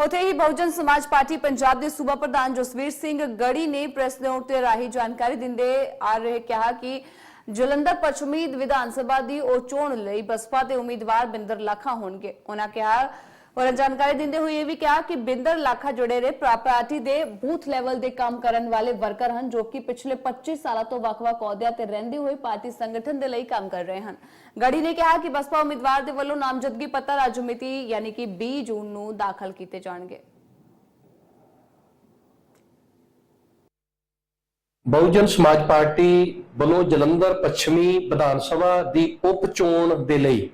ਉੱਥੇ ਹੀ ਬਹੁਜਨ ਸਮਾਜ ਪਾਰਟੀ ਪੰਜਾਬ ਦੇ ਸੂਬਾ ਪ੍ਰਧਾਨ ਜਸਵੀਰ ਸਿੰਘ ਗੜੀ ਨੇ ਪ੍ਰੈਸ ਨੋਟ ਤੇ ਰਾਹੀਂ ਜਾਣਕਾਰੀ ਦਿੰਦੇ ਆ ਰਹੇ ਕਿਹਾ ਕਿ ਜਲੰਧਰ ਪੱਛਮੀ ਵਿਧਾਨ ਸਭਾ ਦੀ ਉਹ ਚੋਣ ਲਈ ਬਸਪਾ ਦੇ ਉਮੀਦਵਾਰ ਬਿੰਦਰ ਲਾਖਾ ਹੋਣਗੇ। ਉਹਨਾਂ ਕਿਹਾ ਔਰ ਜਾਣਕਾਰੀ ਦਿੰਦੇ ਹੋਏ ਇਹ ਵੀ ਕਿਹਾ ਕਿ ਬਿੰਦਰ ਲਾਖਾ ਜੁੜੇ ਨੇ ਪ੍ਰਾ- ਦੇ ਬੂਥ ਲੈਵਲ ਦੇ ਕੰਮ ਕਰਨ ਵਾਲੇ ਵਰਕਰ ਹਨ, ਜੋ ਕਿ ਪਿਛਲੇ 25 ਸਾਲਾਂ ਤੋਂ ਵੱਖ-ਵੱਖ ਅਹੁਦਿਆਂ ਤੇ ਰਹਿੰਦੇ ਹੋਏ ਪਾਰਟੀ ਸੰਗਠਨ ਦੇ ਲਈ ਕੰਮ ਕਰ ਰਹੇ ਹਨ। ਗੜੀ ਨੇ ਕਿਹਾ ਕਿ ਬਸਪਾ ਉਮੀਦਵਾਰ ਦੇ ਵੱਲੋਂ ਨਾਮਜ਼ਦਗੀ ਪੱਤਰ ਅੱਜ ਮਿਤੀ ਯਾਨੀ ਕਿ 20 ਜੂਨ ਨੂੰ ਦਾਖਲ ਕੀਤੇ ਜਾਣਗੇ। ਬਹੁਜਨ ਸਮਾਜ ਪਾਰਟੀ ਵੱਲੋਂ ਜਲੰਧਰ ਪੱਛਮੀ ਵਿਧਾਨ ਸਭਾ ਦੀ ਉਪ ਚੋਣ ਦੇ ਲਈ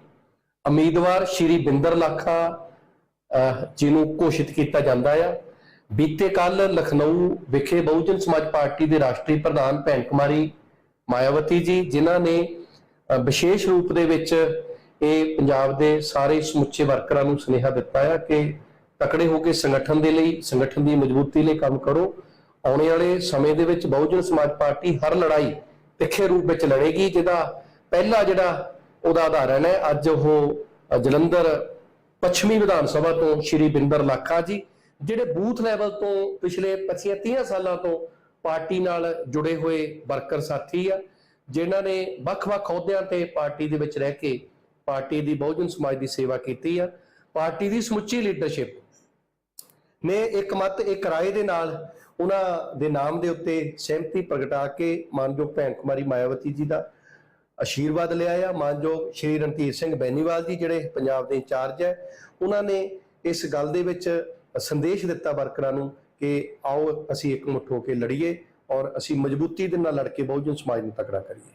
ਉਮੀਦਵਾਰ ਸ਼੍ਰੀ ਬਿੰਦਰ ਲਾਖਾ ਜਿਹਨੂੰ ਘੋਸ਼ਿਤ ਕੀਤਾ ਜਾਂਦਾ ਆ। ਬੀਤੇ ਕੱਲ ਲਖਨਊ ਵਿਖੇ ਬਹੁਜਨ ਸਮਾਜ ਪਾਰਟੀ ਦੇ ਰਾਸ਼ਟਰੀ ਪ੍ਰਧਾਨ ਭੈਣ ਕੁਮਾਰੀ ਮਾਇਆਵਤੀ ਜੀ, ਜਿਨ੍ਹਾਂ ਨੇ ਵਿਸ਼ੇਸ਼ ਰੂਪ ਦੇ ਵਿੱਚ ਇਹ ਪੰਜਾਬ ਦੇ ਸਾਰੇ ਸਮੁੱਚੇ ਵਰਕਰਾਂ ਨੂੰ ਸੁਨੇਹਾ ਦਿੱਤਾ ਆ ਕਿ ਤਕੜੇ ਹੋ ਕੇ ਸੰਗਠਨ ਦੇ ਲਈ, ਸੰਗਠਨ ਦੀ ਮਜ਼ਬੂਤੀ ਲਈ ਕੰਮ ਕਰੋ। ਆਉਣੇ ਵਾਲੇ ਸਮੇਂ ਦੇ ਵਿੱਚ ਬਹੁਜਨ ਸਮਾਜ ਪਾਰਟੀ ਹਰ ਲੜਾਈ ਤਿੱਖੇ ਰੂਪ ਵਿੱਚ ਲੜੇਗੀ, ਜਿਹਦਾ ਪਹਿਲਾ ਜਿਹੜਾ ਉਹਦਾ ਉਦਾਹਰਣ ਹੈ ਅੱਜ ਉਹ ਜਲੰਧਰ ਪੱਛਮੀ ਵਿਧਾਨ ਸਭਾ ਤੋਂ ਸ਼੍ਰੀ ਬਿੰਦਰ ਲਾਖਾ ਜੀ, ਜਿਹੜੇ ਬੂਥ ਲੈਵਲ ਤੋਂ ਪਿਛਲੇ 25 30 ਸਾਲਾਂ ਤੋਂ ਪਾਰਟੀ ਨਾਲ ਜੁੜੇ ਹੋਏ ਵਰਕਰ ਸਾਥੀ ਆ, ਜਿਨ੍ਹਾਂ ਨੇ ਵੱਖ-ਵੱਖ ਅਹੁਦਿਆਂ ਤੇ ਪਾਰਟੀ ਦੇ ਵਿੱਚ ਰਹਿ ਕੇ ਪਾਰਟੀ ਦੀ ਬਹੁਜਨ ਸਮਾਜ ਦੀ ਸੇਵਾ ਕੀਤੀ ਆ। ਪਾਰਟੀ ਦੀ ਸਮੁੱਚੀ ਲੀਡਰਸ਼ਿਪ ਨੇ ਇੱਕ ਮਤ, ਇੱਕ ਰਾਏ ਦੇ ਨਾਲ ਉਹਨਾਂ ਦੇ ਨਾਮ ਦੇ ਉੱਤੇ ਸਹਿਮਤੀ ਪ੍ਰਗਟਾ ਕੇ ਮਾਨਯੋਗ ਭੈਣ ਕੁਮਾਰੀ ਮਾਇਆਵਤੀ ਜੀ ਦਾ ਆਸ਼ੀਰਵਾਦ ਲਿਆ ਆ। ਮਾਨਯੋਗ ਸ਼੍ਰੀ ਰਣਧੀਰ ਸਿੰਘ ਬੈਨੀਵਾਲ ਜੀ, ਜਿਹੜੇ ਪੰਜਾਬ ਦੇ ਇੰਚਾਰਜ ਹੈ, ਉਹਨਾਂ ਨੇ ਇਸ ਗੱਲ ਦੇ ਵਿੱਚ ਸੰਦੇਸ਼ ਦਿੱਤਾ ਵਰਕਰਾਂ ਨੂੰ ਕਿ ਆਓ ਅਸੀਂ ਇੱਕ ਮੁੱਠ ਹੋ ਕੇ ਲੜੀਏ ਔਰ ਅਸੀਂ ਮਜ਼ਬੂਤੀ ਦੇ ਨਾਲ ਲੜ ਕੇ ਬਹੁਜਨ ਸਮਾਜ ਨੂੰ ਤਕੜਾ ਕਰੀਏ।